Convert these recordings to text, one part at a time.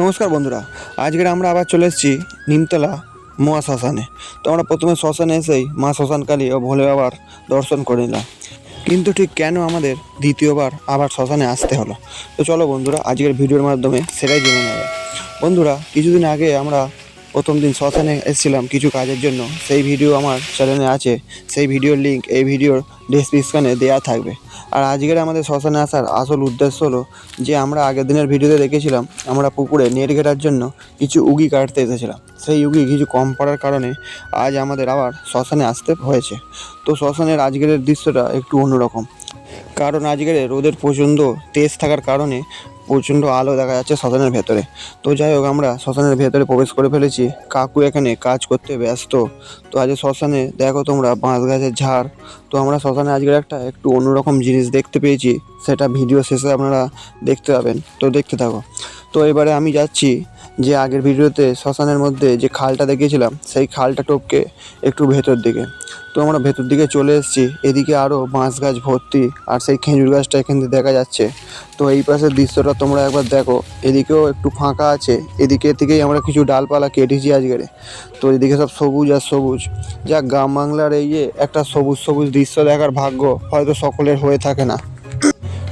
নমস্কার বন্ধুরা, আজকের আমরা আবার চলে এসেছি নিমতলা মহা শ্মশানে। তো আমরা প্রথমে শ্মশানে এসেই মা শ্মশানকালী ও ভোলে বাবার দর্শন করে নিলাম। কিন্তু ঠিক কেন আমাদের দ্বিতীয়বার আবার শ্মশানে আসতে হলো? তো চলো বন্ধুরা, আজকের ভিডিওর মাধ্যমে সেটাই জেনে নেবে বন্ধুরা, কিছুদিন আগে আমরা প্রথম দিন শ্মশানে এসেছিলাম কিছু কাজের জন্য। সেই ভিডিও আমার চ্যানেলে আছে। সেই ভিডিওর লিঙ্ক এই ভিডিওর ডিসক্রিপশানে দেওয়া থাকবে। আর আজকের আমাদের শ্মশানে আসার আসল উদ্দেশ্য হলো যে, আমরা আগের দিনের ভিডিওতে দেখেছিলাম, আমরা পুকুরে নেট ঘেরার জন্য কিছু উগি কাটতে এসেছিলাম। সেই উগি কিছু কম পড়ার কারণে আজ আমাদের আবার শ্মশানে আসতে হয়েছে। তো শ্মশানের আজকের দৃশ্যটা একটু অন্যরকম। কারণ আজকের রোদের প্রচণ্ড তেজ থাকার কারণে প্রচণ্ড আলো দেখা যাচ্ছে শ্মশানের ভেতরে। তো যাই হোক, আমরা শ্মশানের ভেতরে প্রবেশ করে ফেলেছি। কাকু এখানে কাজ করতে ব্যস্ত। তো আজ শ্মশানে দেখো তোমরা বাঁশ গাছের ঝাড়। তো আমরা শ্মশানে আজকের একটা একটু অন্যরকম জিনিস দেখতে পেয়েছি। সেটা ভিডিও শেষে আপনারা দেখতে পাবেন। তো দেখতে থাকো। তো এবারে আমি যাচ্ছি যে আগের ভিডিওতে শ্মশানের মধ্যে যে খালটা দেখিয়েছিলাম, সেই খালটা টপকে একটু ভেতর দিকে। তো আমরা ভেতর দিকে চলে এসেছি, এদিকে আরও বাঁশ গাছ ভর্তি, আর সেই খেজুর গাছটা এখান থেকে দেখা যাচ্ছে। তো এই পাশের দৃশ্যটা তোমরা একবার দেখো, এদিকেও একটু ফাঁকা আছে, এদিকে থেকেই আমরা কিছু ডালপালা কেটেছি আজকের তো এদিকে সব সবুজ আর সবুজ। যা গ্রাম বাংলার এই যে একটা সবুজ সবুজ দৃশ্য দেখার ভাগ্য হয়তো সকলের হয়ে থাকে না।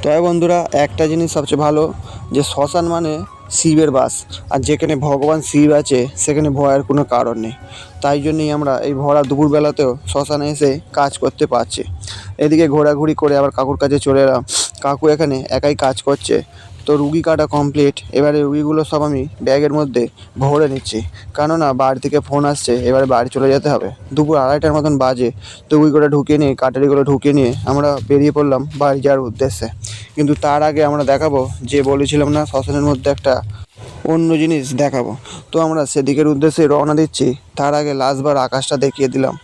তবে বন্ধুরা, একটা জিনিস সবচেয়ে ভালো, যে শ্মশান মানে শিবের বাস। আর যেখানে ভগবান শিব আছে, সেখানে ভয়ের কোনো কারণ নেই। তাই জন্যই আমরা এই ভরা দুপুরবেলাতেও শ্মশানে এসে কাজ করতে পারছি। এদিকে ঘোরাঘুরি করে আবার কাকুর কাছে চলে এলাম। কাকু এখানে একাই কাজ করছে। তো রুগী কাটা কমপ্লিট এবারে রুগীগুলো সব আমি ব্যাগের মধ্যে ভরে নিচ্ছি। কেননা বাড়ি থেকে ফোন আসছে, এবারে বাড়ি চলে যেতে হবে। দুপুর আড়াইটার মতন বাজে। তো রুগীগুলো ঢুকিয়ে নিয়ে, কাটারিগুলো ঢুকিয়ে নিয়ে আমরা বেরিয়ে পড়লাম বাড়ি যাওয়ার উদ্দেশ্যে। কিন্তু তার আগে আমরা দেখাবো, যে বলেছিলাম না, শ্মশানের মধ্যে একটা অন্য জিনিস দেখাবো। তো আমরা সেদিকের উদ্দেশ্যে রওনা দিচ্ছি। তার আগে লাস্টবার আকাশটা দেখিয়ে দিলাম।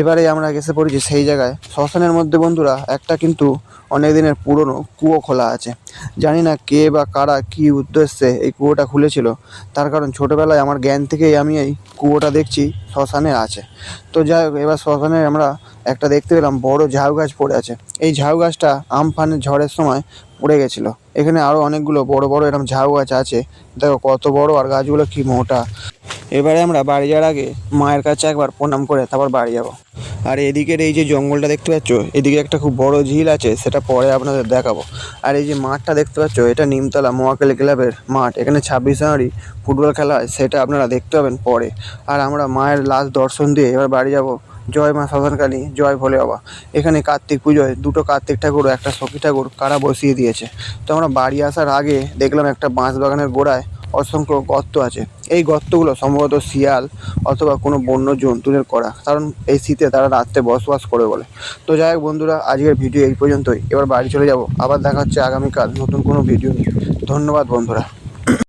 এবারে আমরা এসে পড়েছি সেই জায়গায়। শ্মশানের মধ্যে, বন্ধুরা, একটা কিন্তু অনেক দিনের পুরনো কুয়ো খোলা আছে। জানি না কে বা কারা কী উদ্দেশ্যে এই কুয়োটা খুলেছিল। তার কারণ ছোটোবেলায় আমার জ্ঞান থেকেই আমি এই কুয়োটা দেখছি, শ্মশানে আছে। তো যাই হোক, এবার শ্মশানে আমরা একটা দেখতে পেলাম, বড় ঝাউ গাছ পড়ে আছে। এই ঝাউ গাছটা আমফানের ঝড়ের সময় পড়ে গেছিল। এখানে আরও অনেকগুলো বড় বড় এরকম ঝাউ গাছ আছে। দেখো কত বড় আর গাছগুলো কি মোটা। এবারে আমরা বাড়ি যাওয়ার আগে মায়ের কাছে একবার প্রণাম করে তারপর বাড়ি যাব। আর এদিকের এই যে জঙ্গলটা দেখতে পাচ্ছ, এদিকে একটা খুব বড় ঝিল আছে, সেটা পরে আপনাদের দেখাবো। আর এই যে মাঠটা দেখতে পাচ্ছ, এটা নিমতলা মহাকালী ক্লাবের মাঠ, এখানে ছাব্বিশ জানুয়ারি ফুটবল খেলা হয়, সেটা আপনারা দেখতে পাবেন পরে। আর আমরা মায়ের লাস্ট দর্শন দিয়ে এবার বাড়ি যাব। জয় মা শ্মশানকালী জয় ভোলে বাবা। এখানে কার্তিক পুজোয় দুটো কার্তিক ঠাকুর, একটা সখী ঠাকুর, কারা বসিয়ে দিয়েছে। তো আমরা বাড়ি আসার আগে দেখলাম একটা বাঁশ বাগানের গোড়ায় অসংখ্য গর্ত আছে। এই গর্তগুলো সম্ভবত শিয়াল অথবা কোনো বন্য জন্তুদের করা। কারণ এই শীতে তারা রাত্রে বসবাস করে বলে। তো যাই হোক বন্ধুরা, আজকের ভিডিও এই পর্যন্তই। এবার বাড়ি চলে যাব। আবার দেখা হচ্ছে আগামীকাল নতুন কোনো ভিডিও নিয়ে। ধন্যবাদ বন্ধুরা।